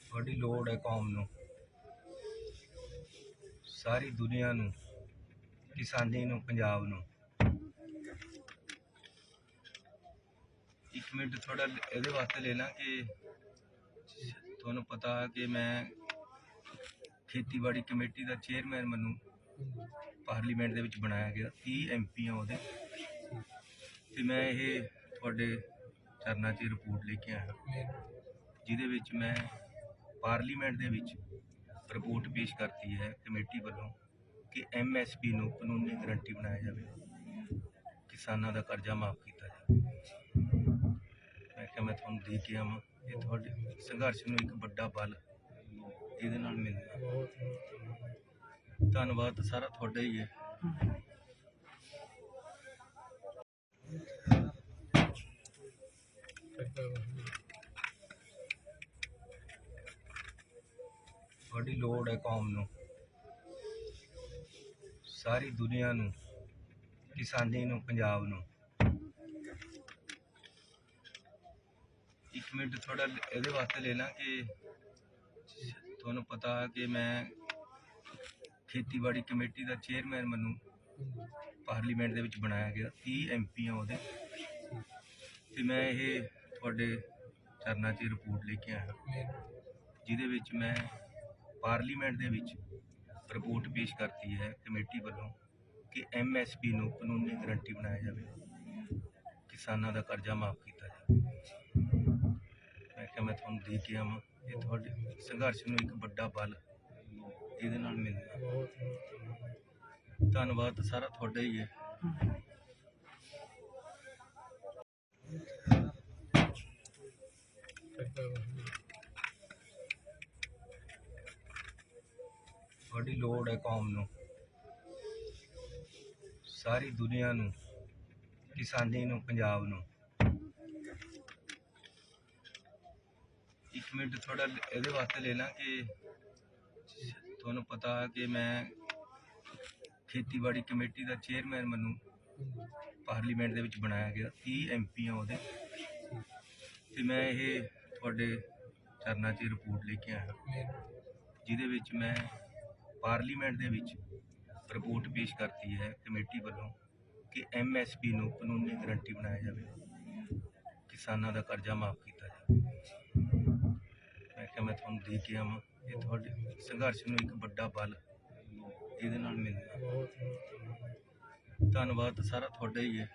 ਤੁਹਾਡੀ ਲੋੜ ਹੈ ਕੌਮ ਨੂੰ। ਸਾਰੀ ਦੁਨੀਆ ਨੂੰ ਕਿਸਾਨੀ ਨੂੰ ਪੰਜਾਬ ਨੂੰ। ਇੱਕ ਮਿੰਟ ਥੋੜਾ ਇਹਦੇ ਵਾਸਤੇ ਲੈ ਲਾਂ ਕਿ ਤੁਹਾਨੂੰ ਪਤਾ ਹੈ ਕਿ ਮੈਂ ਖੇਤੀਬਾੜੀ ਕਮੇਟੀ ਦਾ ਚੇਅਰਮੈਨ ਮੈਨੂੰ ਪਾਰਲੀਮੈਂਟ ਦੇ ਵਿੱਚ ਬਣਾਇਆ ਗਿਆ 30 ਐਮਪੀ ਆ ਉਹਦੇ। ਤੇ ਮੈਂ ਇਹ ਤੁਹਾਡੇ ਚਰਨਾਂ 'ਚ ਰਿਪੋਰਟ ਲੈ ਕੇ ਆਇਆ। ਜਿਹਦੇ ਵਿੱਚ ਮੈਂ ਪਾਰਲੀਮੈਂਟ ਦੇ ਵਿੱਚ ਰਿਪੋਰਟ ਪੇਸ਼ ਕਰਤੀ ਹੈ ਕਮੇਟੀ ਵੱਲੋਂ ਕਿ ਐਮਐਸਪੀ ਨੂੰ ਕਾਨੂੰਨੀ ਗਰੰਟੀ ਬਣਾਇਆ ਜਾਵੇ। ਕਿਸਾਨਾਂ ਦਾ ਕਰਜ਼ਾ ਮਾਫ ਕੀਤਾ ਜਾਵੇ। ਮੈਂ ਕਿਹਾ, ਮੈਂ ਤੁਹਾਨੂੰ ਦੇ ਕੇ ਆਵਾਂ। ਇਹ ਤੁਹਾਡੇ ਸੰਘਰਸ਼ ਨੂੰ ਇੱਕ ਵੱਡਾ ਬਲ ਇਹਦੇ ਨਾਲ ਮਿਲਦਾ ਧੰਨਵਾਦ ਸਾਰਾ ਤੁਹਾਡਾ ਹੀ ਹੈ। ਤੁਹਾਡੀ ਲੋੜ ਹੈ ਕੌਮ ਨੂੰ। ਸਾਰੀ ਦੁਨੀਆ ਨੂੰ ਕਿਸਾਨੀ ਨੂੰ ਪੰਜਾਬ ਨੂੰ। ਇੱਕ ਮਿੰਟ ਥੋੜਾ ਇਹਦੇ ਵਾਸਤੇ ਲੈ ਲਾਂ ਕਿ ਤੁਹਾਨੂੰ ਪਤਾ ਹੈ ਕਿ ਮੈਂ ਖੇਤੀਬਾੜੀ ਕਮੇਟੀ ਦਾ ਚੇਅਰਮੈਨ ਮੈਨੂੰ ਪਾਰਲੀਮੈਂਟ ਦੇ ਵਿੱਚ ਬਣਾਇਆ ਗਿਆ। 30 ਐਮਪੀ ਆ ਉਹਦੇ। ਤੇ ਮੈਂ ਇਹ ਤੁਹਾਡੇ ਚਰਨਾਂ 'ਚ ਰਿਪੋਰਟ ਲੈ ਕੇ ਆਇਆ। ਜਿਹਦੇ ਵਿੱਚ ਮੈਂ ਪਾਰਲੀਮੈਂਟ ਦੇ ਵਿੱਚ ਰਿਪੋਰਟ ਪੇਸ਼ ਕਰਤੀ ਹੈ ਕਮੇਟੀ ਵੱਲੋਂ ਕਿ ਐਮਐਸਪੀ ਨੂੰ ਕਾਨੂੰਨੀ ਗਰੰਟੀ ਬਣਾਇਆ ਜਾਵੇ, ਕਿਸਾਨਾਂ ਦਾ ਕਰਜ਼ਾ ਮਾਫ ਕੀਤਾ ਜਾਵੇ। ਮੈਂ ਕਿਹਾ ਮੈਂ ਤੁਹਾਨੂੰ ਦੇ ਕੇ ਆਵਾਂ। ਇਹ ਤੁਹਾਡੇ ਸੰਘਰਸ਼ ਨੂੰ ਇੱਕ ਵੱਡਾ ਬਲ ਇਹਦੇ ਨਾਲ ਮਿਲਦਾ ਧੰਨਵਾਦ ਸਾਰਾ ਤੁਹਾਡਾ ਹੀ ਹੈ। ਤੁਹਾਡੀ ਲੋੜ ਹੈ ਕੌਮ ਨੂੰ। ਸਾਰੀ ਦੁਨੀਆ ਨੂੰ ਕਿਸਾਨੀ ਨੂੰ ਪੰਜਾਬ ਨੂੰ। ਇੱਕ ਮਿੰਟ ਥੋੜਾ ਇਹਦੇ ਵਾਸਤੇ ਲੈ ਲਾਂ ਕਿ ਤੁਹਾਨੂੰ ਪਤਾ ਹੈ ਕਿ ਮੈਂ ਖੇਤੀਬਾੜੀ ਕਮੇਟੀ ਦਾ ਚੇਅਰਮੈਨ ਮੈਨੂੰ ਪਾਰਲੀਮੈਂਟ ਦੇ ਵਿੱਚ ਬਣਾਇਆ ਗਿਆ 30 ਐਮਪੀ ਆ ਉਹਦੇ। ਤੇ ਮੈਂ ਇਹ ਤੁਹਾਡੇ ਚਰਨਾਂ 'ਚ ਰਿਪੋਰਟ ਲੈ ਕੇ ਆਇਆ। ਜਿਹਦੇ ਵਿੱਚ ਮੈਂ ਪਾਰਲੀਮੈਂਟ ਦੇ ਵਿੱਚ ਰਿਪੋਰਟ ਪੇਸ਼ ਕਰਤੀ ਹੈ ਕਮੇਟੀ ਵੱਲੋਂ ਕਿ ਐਮਐਸਪੀ ਨੂੰ ਕਾਨੂੰਨੀ ਗਰੰਟੀ ਬਣਾਇਆ ਜਾਵੇ। ਕਿਸਾਨਾਂ ਦਾ ਕਰਜ਼ਾ ਮਾਫ ਕੀਤਾ ਜਾਵੇ। ਮੈਂ ਕਿਹਾ ਮੈਂ ਤੁਹਾਨੂੰ ਦੇ ਕੇ ਆਵਾਂ। ਇਹ ਤੁਹਾਡੇ ਸੰਘਰਸ਼ ਨੂੰ ਇੱਕ ਵੱਡਾ ਬਲ ਇਹਦੇ ਨਾਲ ਮਿਲਦਾ ਧੰਨਵਾਦ ਸਾਰਾ ਤੁਹਾਡਾ ਹੀ ਹੈ।